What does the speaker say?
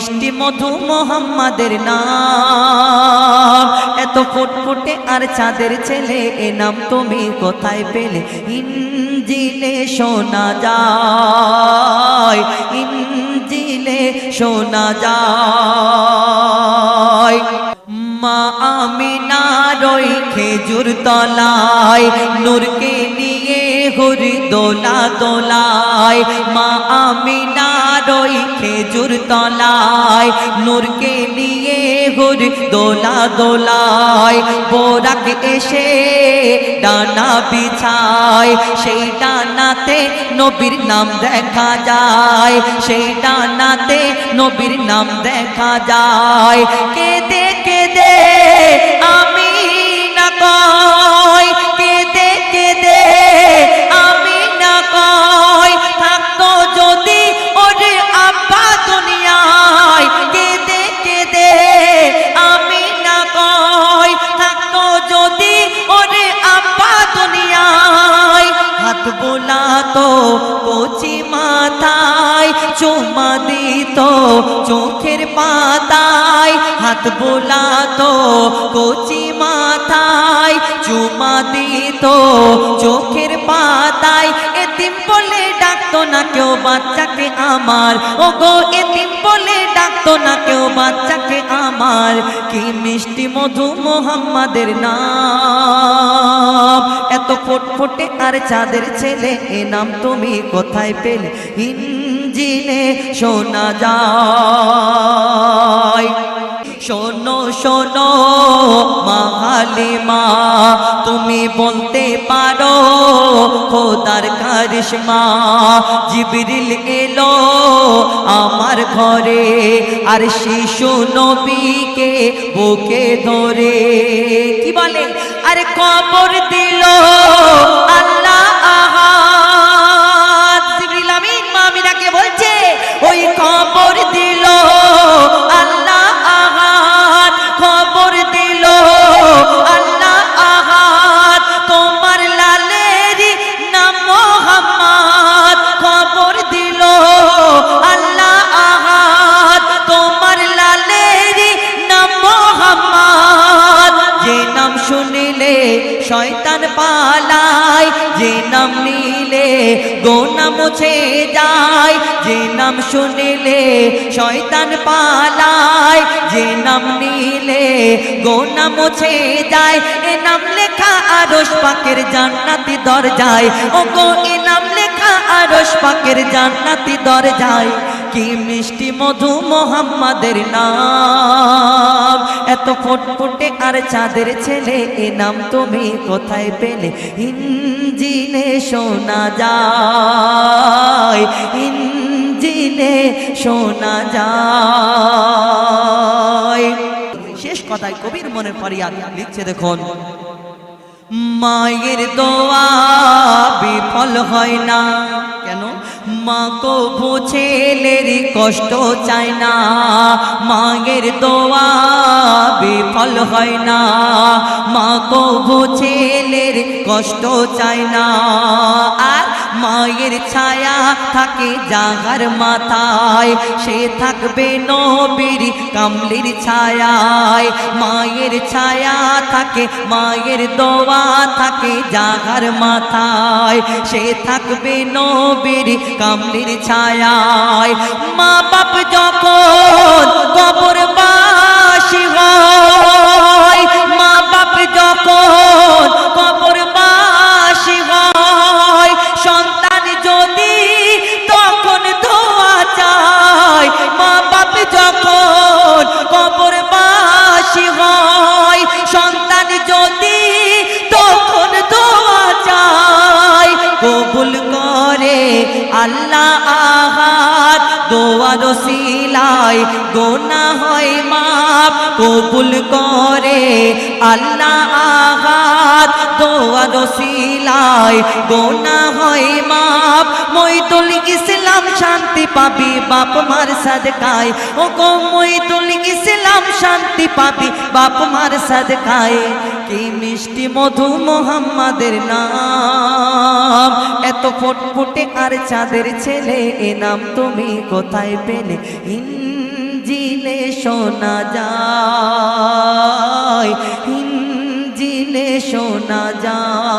মিষ্টি মধু মোহাম্মদের নাম। এত ফুটফুটে আর চাঁদের ছেলে, এ নাম তুমি কোথায় পেলে? ইঞ্জিলে শোনা যায়, ইঞ্জিলে শোনা যায়। মা আমিনার ওই খেজুর তলায়, নূরকে হুর দোলা দোলায়, মা আমিনার ওই খেজুর তলায়, নূরকে নিয়ে হুর দোলা দোলায়, বোরাক এসে ডানা বিছায়, সেই ডানাতে নবীর নাম দেখা যায়, সেই ডানাতে নবীর নাম দেখা যায় কেঁদে কেঁদে চোখের পাতায়, হাত বোলাতো, কচি মাথায়, চুমা দিত, চোখের পাতায়। এতিম বলে ডাকতো না কেউ বাচ্চাকে আমার। ও গো এতিম বলে ডাকতো না কেউ বাচ্চাকে আমার। কি মিষ্টি মধু মোহাম্মদের নাম। এত ফুটফুটে আর চাঁদের ছেলে, এ নাম তুমি কোথায় পেলে? ইঞ্জিনে শোনা যায়। শোনো শোনো, মাহালিমা, তুমি বলতে পারো, খোদার কারিশমা, জিবরিল এলো আমার ঘরে, আর শিশু নবীকে বুকে ধরে, কি বলে? আরে কবর দিল শয়তান পালায়, যে নাম নিলে গোনা মুছে যায়, যে নাম শুনিলে শয়তান পালায়, যে নাম নিলে গোনা মুছে যায়। এ নাম লেখা আরশ পাকের জান্নাতি দরজায় ও গো এ নাম লেখা আরশ পাকের জান্নাতি দরজায়। কি মিষ্টি মধু মোহাম্মদের নাম? এত ফুটফুটে আর চাঁদের ছেলে, এ নাম তুমি কোথায় পেলে? ইঞ্জিনে শোনা যায়, ইঞ্জিনে শোনা যায়। শেষ কথায় কবির মনে ফরিয়াদ লিখছে দেখুন। মায়ের দোয়া বিফল হয় না। মা কবু ছেলের কষ্ট চায় না। মায়ের দোয়া বিফল হয় না। মা কবু ছেলের কষ্ট চায় না। আর মায়ের ছায়া থাকে জাগার মাথায়। সে থাকবে নবীর কামলির ছায়ায়। মায়ের ছায়া থাকে, মায়ের দোয়া থাকে জাগার মাথায়। সে থাকবে নবীর কামলির ছায়ায়। মা বাপ যখন যদি তখন চায় মা বাপ যখন কবর বাসি হয়, সন্তান যদি তখন দোয়া চায় কবুল করে আল্লাহ আহাদ দোয়ার সিলায় গোনা হয় মাপ কবুল করে আল্লাহ আহাদ দোয়ার সিলায় গোনা হয় মাপ মইদুল ইসলাম শান্তি পাবি, বাপ মার সাদকায়। ও গো মইদুল ইসলাম শান্তি পাবি, বাপ মার সাদকায়। কি মিষ্টি মধু মোহাম্মদের নাম। এত ফুটফুটে আর চাঁদের ছেলে, এ নাম তুমি কোথায় পেলে? ইঞ্জিনে শোনা যায় ইঞ্জিনে শোনা যায়।